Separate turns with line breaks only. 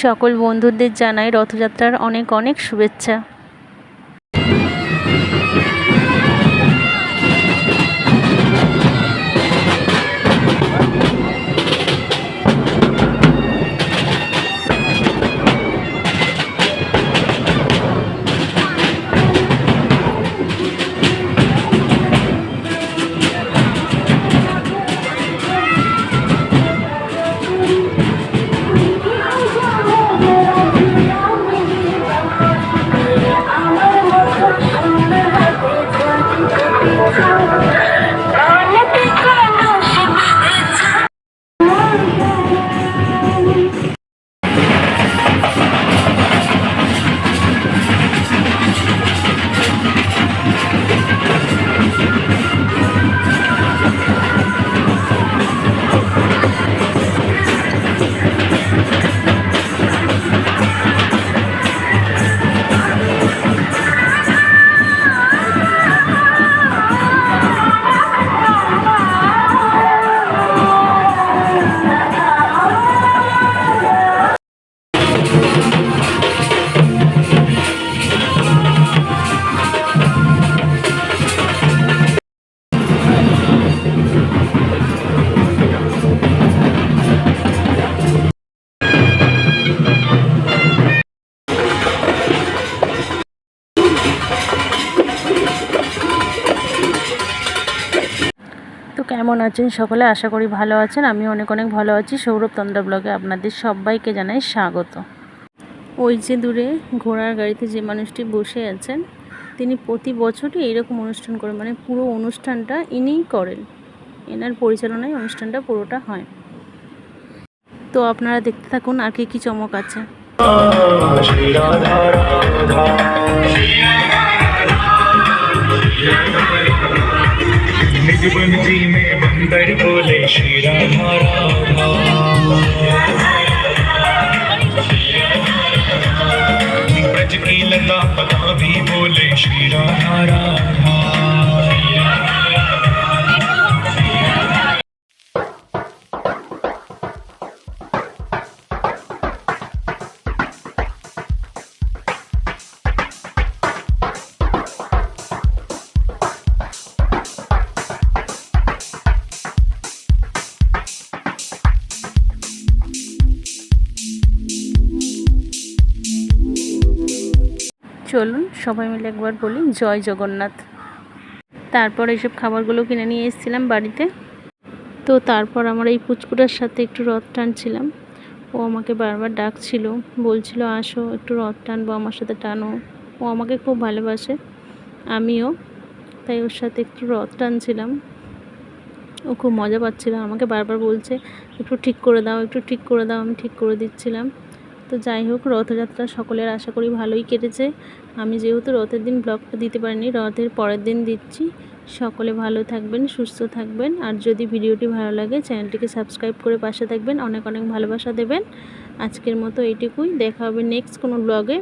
সকল বন্ধুদের জানাই রথযাত্রার অনেক অনেক শুভেচ্ছা। কেমন আছেন সকলে? আশা করি ভালো আছেন। আমি অনেক অনেক ভালো আছি। সৌরভ তন্দ্রা ব্লগে আপনাদের সবাইকে জানাই স্বাগত। ওই যে দূরে ঘোড়ার গাড়িতে যে মানুষটি বসে আছেন, তিনি প্রতি বছরই এইরকম অনুষ্ঠান করেন। মানে পুরো অনুষ্ঠানটা ইনিই করেন। এনার পরিচালনায় অনুষ্ঠানটা পুরোটা হয়। তো আপনারা দেখতে থাকুন আর কি কী চমক আছে।
निज बंजी में बंदर बोले श्री राधा राधा। ब्रज की लता पता भी बोले श्री राधा राधा।
চলুন সবাই মিলে একবার বলি, জয় জগন্নাথ। তারপর এইসব খাবারগুলো কিনে নিয়ে এসেছিলাম বাড়িতে। তো তারপর আমার এই পুচকুটার সাথে একটু রথ টানছিলাম। ও আমাকে বারবার ডাকছিল, বলছিল, আসো, একটু রথ টানবো, আমার সাথে টানো। ও আমাকে খুব ভালোবাসে, আমিও। তাই ওর সাথে একটু রথ টানছিলাম। ও খুব মজা পাচ্ছিল, আমাকে বারবার বলছে, একটু ঠিক করে দাও, একটু ঠিক করে দাও। আমি ঠিক করে দিচ্ছিলাম। তো যাই হোক, রথযাত্রা সকলের আশা করি ভালোই কেটেছে। আমি যেহেতু রথের দিন ব্লগটা দিতে পারিনি, রথের পরের দিন দিচ্ছি। সকলে ভালো থাকবেন, সুস্থ থাকবেন। আর যদি ভিডিওটি ভালো লাগে, চ্যানেলটিকে সাবস্ক্রাইব করে পাশে থাকবেন। অনেক অনেক ভালোবাসা দেবেন। আজকের মতো এইটুকুই। দেখা হবে নেক্সট কোনো ব্লগে।